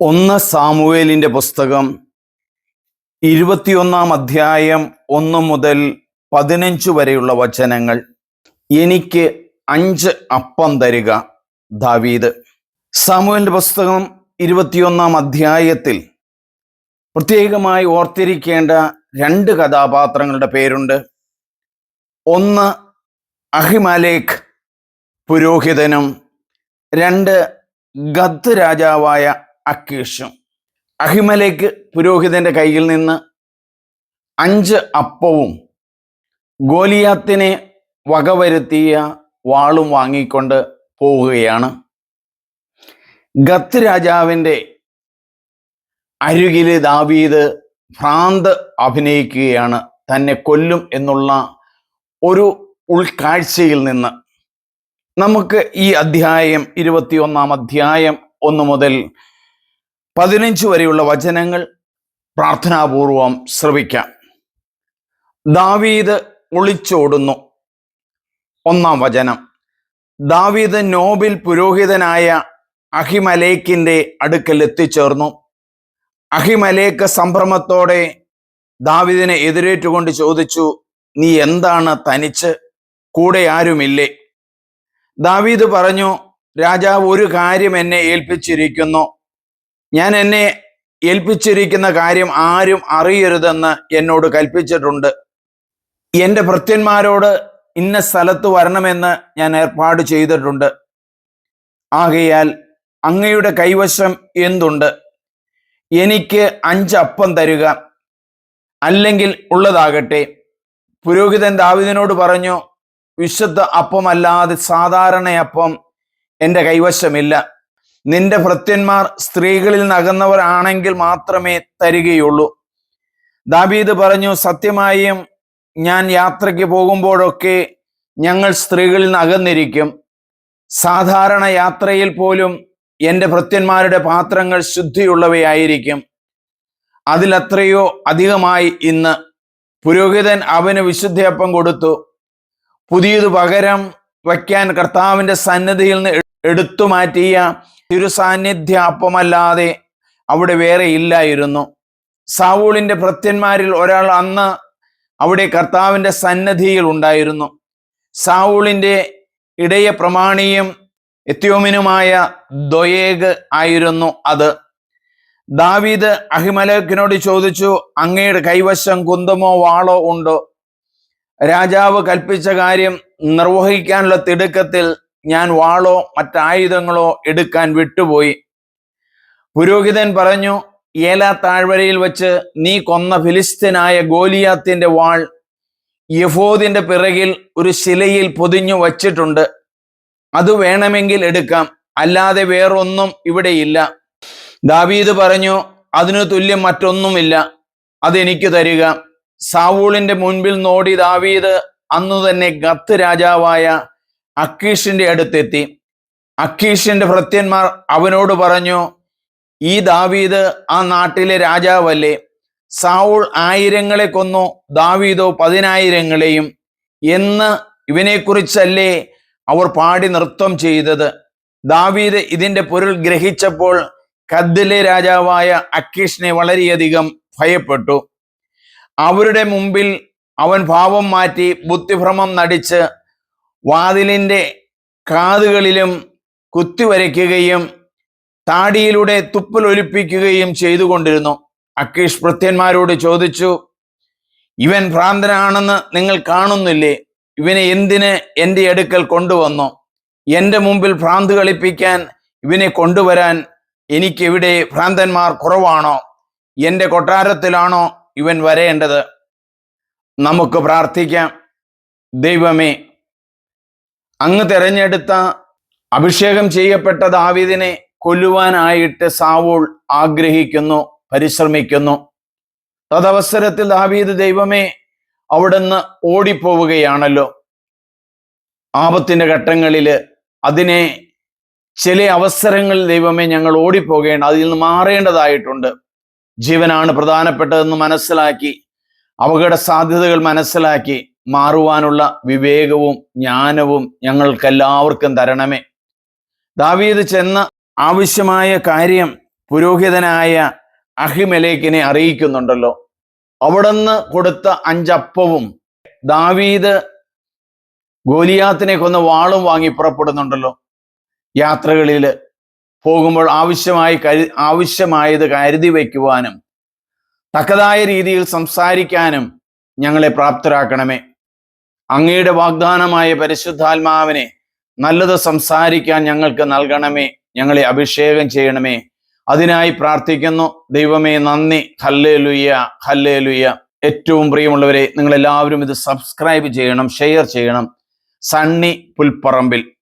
ഒന്ന് സാമുവേലിന്റെ പുസ്തകം ഇരുപത്തിയൊന്നാം അധ്യായം ഒന്ന് മുതൽ പതിനഞ്ച് വരെയുള്ള വചനങ്ങൾ. എനിക്ക് അഞ്ച് അപ്പം തരിക ദാവീദ്. സാമുവേലിന്റെ പുസ്തകം ഇരുപത്തിയൊന്നാം അധ്യായത്തിൽ പ്രത്യേകമായി ഓർത്തിരിക്കേണ്ട രണ്ട് കഥാപാത്രങ്ങളുടെ പേരുണ്ട്. ഒന്ന് അഹിമലേഖ് പുരോഹിതനും രണ്ട് ഗദ് രാജാവായ അക്കീഷും അഹിമലേക്ക് പുരോഹിതന്റെ കയ്യിൽ നിന്ന് അഞ്ച് അപ്പവും ഗോലിയാത്തിനെ വകവരുത്തിയ വാളും വാങ്ങിക്കൊണ്ട് പോവുകയാണ്. ഗത്ത് രാജാവിന്റെ അരുകിൽ ദാവീദ് ഭ്രാന്ത് അഭിനയിക്കുകയാണ്. തന്നെ കൊല്ലും എന്നുള്ള ഒരു ഉൾക്കാഴ്ചയിൽ നിന്ന്. നമുക്ക് ഈ അധ്യായം ഇരുപത്തിയൊന്നാം അധ്യായം ഒന്ന് മുതൽ പതിനഞ്ച് വരെയുള്ള വചനങ്ങൾ പ്രാർത്ഥനാപൂർവം ശ്രവിക്കാം. ദാവീദ് ഒളിച്ചോടുന്നു. ഒന്നാം വചനം. ദാവീദ് നോബിൽ പുരോഹിതനായ അഹിമലേക്കിന്റെ അടുക്കൽ എത്തിച്ചേർന്നു. അഹിമലേക്ക് സംഭ്രമത്തോടെ ദാവീദിനെ എതിരേറ്റുകൊണ്ട് ചോദിച്ചു നീ എന്താണ് തനിച്ച്? കൂടെ ആരുമില്ലേ? ദാവീദ് പറഞ്ഞു രാജാവ് ഒരു കാര്യം എന്നെ ഏൽപ്പിച്ചിരിക്കുന്നു. ഞാൻ എന്നെ ഏൽപ്പിച്ചിരിക്കുന്ന കാര്യം ആരും അറിയരുതെന്ന് എന്നോട് കൽപ്പിച്ചിട്ടുണ്ട്. എന്റെ ഭൃത്യന്മാരോട് ഇന്ന സ്ഥലത്ത് വരണമെന്ന് ഞാൻ ഏർപ്പാട് ചെയ്തിട്ടുണ്ട്. ആകയാൽ അങ്ങയുടെ കൈവശം എന്തുണ്ട്? എനിക്ക് അഞ്ചപ്പം തരുക. അല്ലെങ്കിൽ ഉള്ളതാകട്ടെ. പുരോഹിതൻ ദാവിദിനോട് പറഞ്ഞു വിശുദ്ധ അപ്പമല്ലാതെ സാധാരണ അപ്പം എന്റെ കൈവശമില്ല. നിന്റെ ഭൃത്യന്മാർ സ്ത്രീകളിൽ നകന്നവരാണെങ്കിൽ മാത്രമേ തരികയുള്ളൂ. ദാബീദ് പറഞ്ഞു സത്യമായും ഞാൻ യാത്രയ്ക്ക് പോകുമ്പോഴൊക്കെ ഞങ്ങൾ സ്ത്രീകളിൽ നകന്നിരിക്കും. സാധാരണ യാത്രയിൽ പോലും എന്റെ ഭൃത്യന്മാരുടെ പാത്രങ്ങൾ ശുദ്ധിയുള്ളവയായിരിക്കും. അതിലത്രയോ അധികമായി ഇന്ന്. പുരോഹിതൻ അവന് വിശുദ്ധിയപ്പം കൊടുത്തു. പുതിയത് പകരം വയ്ക്കാൻ കർത്താവിന്റെ സന്നദ്ധിയിൽ നിന്ന് എടുത്തു മാറ്റിയ തിരുസാന്നിധ്യ അപ്പമല്ലാതെ അവിടെ വേറെ ഇല്ലായിരുന്നു. സാവൂളിന്റെ ഭൃത്യന്മാരിൽ ഒരാൾ അന്ന് അവിടെ കർത്താവിന്റെ സന്നദ്ധിയിൽ ഉണ്ടായിരുന്നു. സാവൂളിന്റെ ഇടയ പ്രമാണിയും എത്യോമിനുമായ ദൊയേഗ് ആയിരുന്നു അത്. ദാവീദ് അഹിമലേഖിനോട് ചോദിച്ചു അങ്ങയുടെ കൈവശം കുന്തമോ വാളോ ഉണ്ടോ? രാജാവ് കൽപ്പിച്ച കാര്യം നിർവഹിക്കാനുള്ള തിടുക്കത്തിൽ ഞാൻ വാളോ മറ്റായുധങ്ങളോ എടുക്കാൻ വിട്ടുപോയി. പുരോഹിതൻ പറഞ്ഞു ഏല താഴ്വരയിൽ വെച്ച് നീ കൊന്ന ഫിലിസ്തീനായ ഗോലിയാത്തിന്റെ വാൾ യഫോദിന്റെ പിറകിൽ ഒരു ശിലയിൽ പൊതിഞ്ഞു വച്ചിട്ടുണ്ട്. അത് വേണമെങ്കിൽ എടുക്കാം അല്ലാതെ വേറൊന്നും ഇവിടെയില്ല ദാവീദ് പറഞ്ഞു അതിനു തുല്യം മറ്റൊന്നുമില്ല അതെനിക്ക് തരിക. സാവൂളിന്റെ മുൻപിൽ നോടി ദാവീദ് അന്നു തന്നെ ഗത്ത് രാജാവായ അക്കീഷിന്റെ അടുത്തെത്തി. അക്കീഷിന്റെ ഭൃത്യന്മാർ അവനോട് പറഞ്ഞു ഈ ദാവീദ് ആ നാട്ടിലെ രാജാവല്ലേ? സാവൂൾ ആയിരങ്ങളെ കൊന്നു ദാവീദോ പതിനായിരങ്ങളെയും. എന്ന് ഇവനെക്കുറിച്ചല്ലേ അവർ പാടി നൃത്തം ചെയ്തത്? ദാവീദ് ഇതിന്റെ പൊരുൾ ഗ്രഹിച്ചപ്പോൾ കദ്ദിലെ രാജാവായ അക്കീഷിനെ വളരെയധികം ഭയപ്പെട്ടു. അവരുടെ മുമ്പിൽ അവൻ ഭാവം മാറ്റി ബുദ്ധിഭ്രമം നടിച്ച് വാതിലിന്റെ കാതുകളിലും കുത്തിവരയ്ക്കുകയും താടിയിലൂടെ തുപ്പലൊലിപ്പിക്കുകയും ചെയ്തുകൊണ്ടിരുന്നു. അക്കീഷ് ഭൃത്യന്മാരോട് ചോദിച്ചു ഇവൻ ഭ്രാന്തനാണെന്ന് നിങ്ങൾ കാണുന്നില്ലേ? ഇവനെ എന്തിന് എന്റെ അടുക്കൽ കൊണ്ടുവന്നു? എന്റെ മുമ്പിൽ ഭ്രാന്ത് കളിപ്പിക്കാൻ ഇവനെ കൊണ്ടുവരാൻ എനിക്കെവിടെ ഭ്രാന്തന്മാർ കുറവാണോ? എന്റെ കൊട്ടാരത്തിലാണോ ഇവൻ വരേണ്ടത്? നമുക്ക് പ്രാർത്ഥിക്കാം. ദൈവമേ അങ്ങ് തെരഞ്ഞെടുത്ത അഭിഷേകം ചെയ്യപ്പെട്ട ദാവീദിനെ കൊല്ലുവാനായിട്ട് സാവൂൾ ആഗ്രഹിക്കുന്നു പരിശ്രമിക്കുന്നു. തദവസരത്തിൽ ദാവീദ് ദൈവമേ അവിടുന്ന് ഓടിപ്പോവുകയാണല്ലോ. ആപത്തിന്റെ ഘട്ടങ്ങളിൽ അതിനെ ചില അവസരങ്ങളിൽ ദൈവമേ ഞങ്ങൾ ഓടിപ്പോകേണ്ട അതിൽ നിന്ന് മാറേണ്ടതായിട്ടുണ്ട്. ജീവനാണ് പ്രധാനപ്പെട്ടതെന്ന് മനസ്സിലാക്കി അപകട സാധ്യതകൾ മനസ്സിലാക്കി മാറുവാനുള്ള വിവേകവും ജ്ഞാനവും ഞങ്ങൾക്കെല്ലാവർക്കും തരണമേ. ദാവീദ് ചെന്ന് ആവശ്യമായ കാര്യം പുരോഹിതനായ അഹിമലേക്കിനെ അറിയിക്കുന്നുണ്ടല്ലോ. അവിടുന്ന് കൊടുത്ത അഞ്ചപ്പവും ദാവീദ് ഗോലിയാത്തിനെ കൊന്ന വാളും വാങ്ങി പുറപ്പെടുന്നുണ്ടല്ലോ. യാത്രകളിൽ പോകുമ്പോൾ ആവശ്യമായി കരു ആവശ്യമായത് കരുതി വയ്ക്കുവാനും തക്കതായ രീതിയിൽ സംസാരിക്കാനും ഞങ്ങളെ പ്രാപ്തരാക്കണമേ. അങ്ങയുടെ വാഗ്ദാനമായ പരിശുദ്ധാത്മാവിനെ നല്ലത് സംസാരിക്കാൻ ഞങ്ങൾക്ക് നൽകണമേ ഞങ്ങളെ അഭിഷേകം ചെയ്യണമേ. അതിനായി പ്രാർത്ഥിക്കുന്നു. ദൈവമേ നന്ദി. ഹല്ലേ ലുയ്യ ഹല്ലേ ലുയ്യ ഏറ്റവും പ്രിയമുള്ളവരെ നിങ്ങളെല്ലാവരും ഇത് സബ്സ്ക്രൈബ് ചെയ്യണം ഷെയർ ചെയ്യണം. സണ്ണി പുൽപ്പറമ്പിൽ.